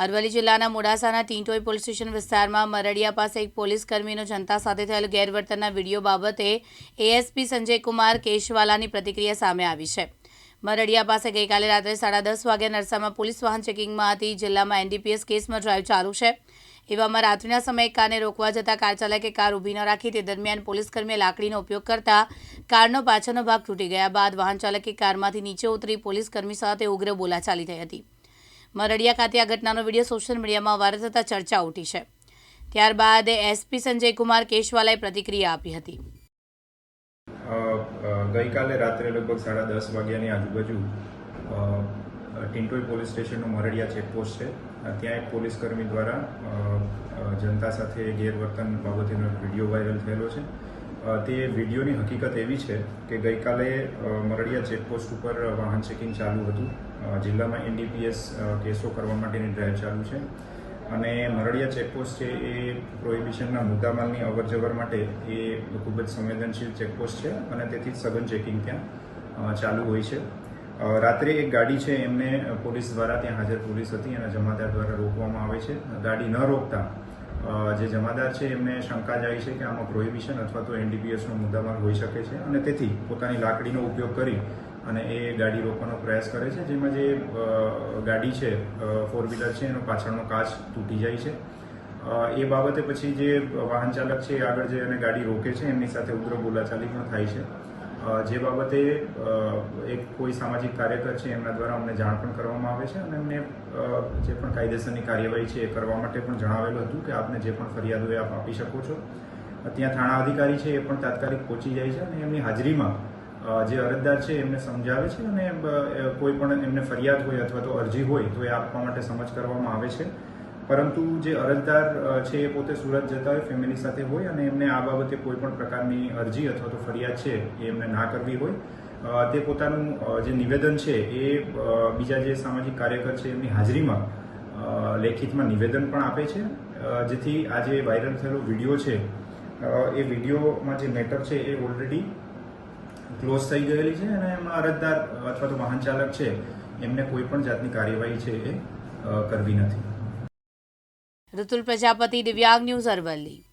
અરવલ્લી જિલ્લાના મોડાસાના ટીંટોઈ police station વિસ્તારમાં મરડિયા પાસે એક પોલીસ કર્મીનો જનતા સાથે થયેલ ગેરવર્તનના વીડિયો બાબતે એએસપી સંજય કુમાર કેશવાલાની પ્રતિક્રિયા સામે આવી છે. મરડિયા પાસે ગઈકાલે રાત્રે સાડા દસ વાગ્યા નરસામાં પોલીસ વાહન ચેકિંગમાં હતી. જિલ્લામાં એનડીપીએસ કેસમાં ડ્રાઈવ ચાલુ છે. એવામાં રાત્રિના સમયે કારને રોકવા જતાં કાર ચાલકે કાર ઊભી ન રાખી તે દરમિયાન પોલીસકર્મીએ લાકડીનો ઉપયોગ કરતા કારનો પાછળનો ભાગ તૂટી ગયા બાદ વાહન ચાલકે કારમાંથી નીચે ઉતરી પોલીસકર્મી સાથે ઉગ્ર બોલાચાલી થઈ હતી. મરડિયા ખાતે આ ઘટનાનો વીડિયો સોશિયલ મીડિયામાં વાયરલ થતાં ચર્ચા ઉઠી છે. ત્યારબાદ એસપી સંજય કુમાર કેશવાલાએ પ્રતિક્રિયા આપી હતી. ગઈકાલે રાત્રે લગભગ સાડા દસ વાગ્યાની આજુબાજુ ટિન્ટોઈ પોલીસ સ્ટેશનનું મરડિયા ચેકપોસ્ટ છે. ત્યાં એક પોલીસકર્મી દ્વારા જનતા સાથે ગેરવર્તન બાબતેનો વીડિયો વાયરલ થયેલો છે. તે વિડીયોની હકીકત એવી છે કે ગઈકાલે મરડિયા ચેકપોસ્ટ ઉપર વાહન ચેકિંગ ચાલુ હતું. જિલ્લામાં એનડીપીએસ કેસો કરવા માટેની ડ્રાઈવ ચાલુ છે. અને મરડિયા ચેકપોસ્ટ છે એ પ્રોહિબિશનના મુદ્દામાલની અવર જવર માટે એ ખૂબ જ સંવેદનશીલ ચેકપોસ્ટ છે અને તેથી જ સઘન ચેકિંગ ત્યાં ચાલુ હોય છે. રાત્રે એક ગાડી છે એમને પોલીસ દ્વારા ત્યાં હાજર પોલીસ હતી અને જમાદાર દ્વારા રોકવામાં આવે છે. ગાડી ન રોકતા જે જમાદાર છે, એમને શંકા જાય છે કે આમાં પ્રોહિબિશન અથવા તો એનડીપીએસનો મુદ્દામાલ હોઈ શકે છે અને તેથી પોતાની લાકડીનો ઉપયોગ કરી અને એ ગાડી રોકવાનો પ્રયાસ કરે છે, જેમાં જે ગાડી છે ફોર વ્હીલર છે, એનો પાછળનો કાચ તૂટી જાય છે. એ બાબતે પછી જે વાહન ચાલક છે એ આગળ જઈ અને ગાડી રોકે છે, એમની સાથે ઉગ્ર બોલાચાલી પણ થાય છે. જે બાબતે એક કોઈ સામાજિક કાર્યકર છે, એમના દ્વારા અમને જાણ પણ કરવામાં આવે છે અને એમને જે પણ કાયદેસરની કાર્યવાહી છે એ કરવા માટે પણ જણાવેલું હતું કે આપને જે પણ ફરિયાદ હોય આપ આપી શકો છો. ત્યાં થાણા અધિકારી છે એ પણ તાત્કાલિક પહોંચી જાય છે અને એમની હાજરીમાં જે અરજદાર છે એમને સમજાવે છે અને કોઈ પણ એમને ફરિયાદ હોય અથવા તો અરજી હોય તો એ આપવા માટે સમજ કરવામાં આવે છે. પરંતુ જે અરજદાર છે એ પોતે સુરત જતા હોય ફેમિલી સાથે હોય અને એમને આ બાબતે કોઈ પણ પ્રકારની અરજી અથવા તો ફરિયાદ છે એ એમને ના કરવી હોય તે પોતાનું જે નિવેદન છે એ બીજા જે સામાજિક કાર્યકર છે એમની હાજરીમાં લેખિતમાં નિવેદન પણ આપે છે જેથી આ જે વાયરલ થયેલો વીડિયો છે એ વિડીયોમાં જે મેટર છે એ ઓલરેડી ક્લોઝ થઈ ગયેલી છે અને એમાં અરજદાર અથવા તો વાહન ચાલક છે એમને કોઈ પણ જાતની કાર્યવાહી છે એ કરવી નથી. ઋતુલ પ્રજાપતિ દિવ્યાંગ ન્યૂઝ અરવલ્લી.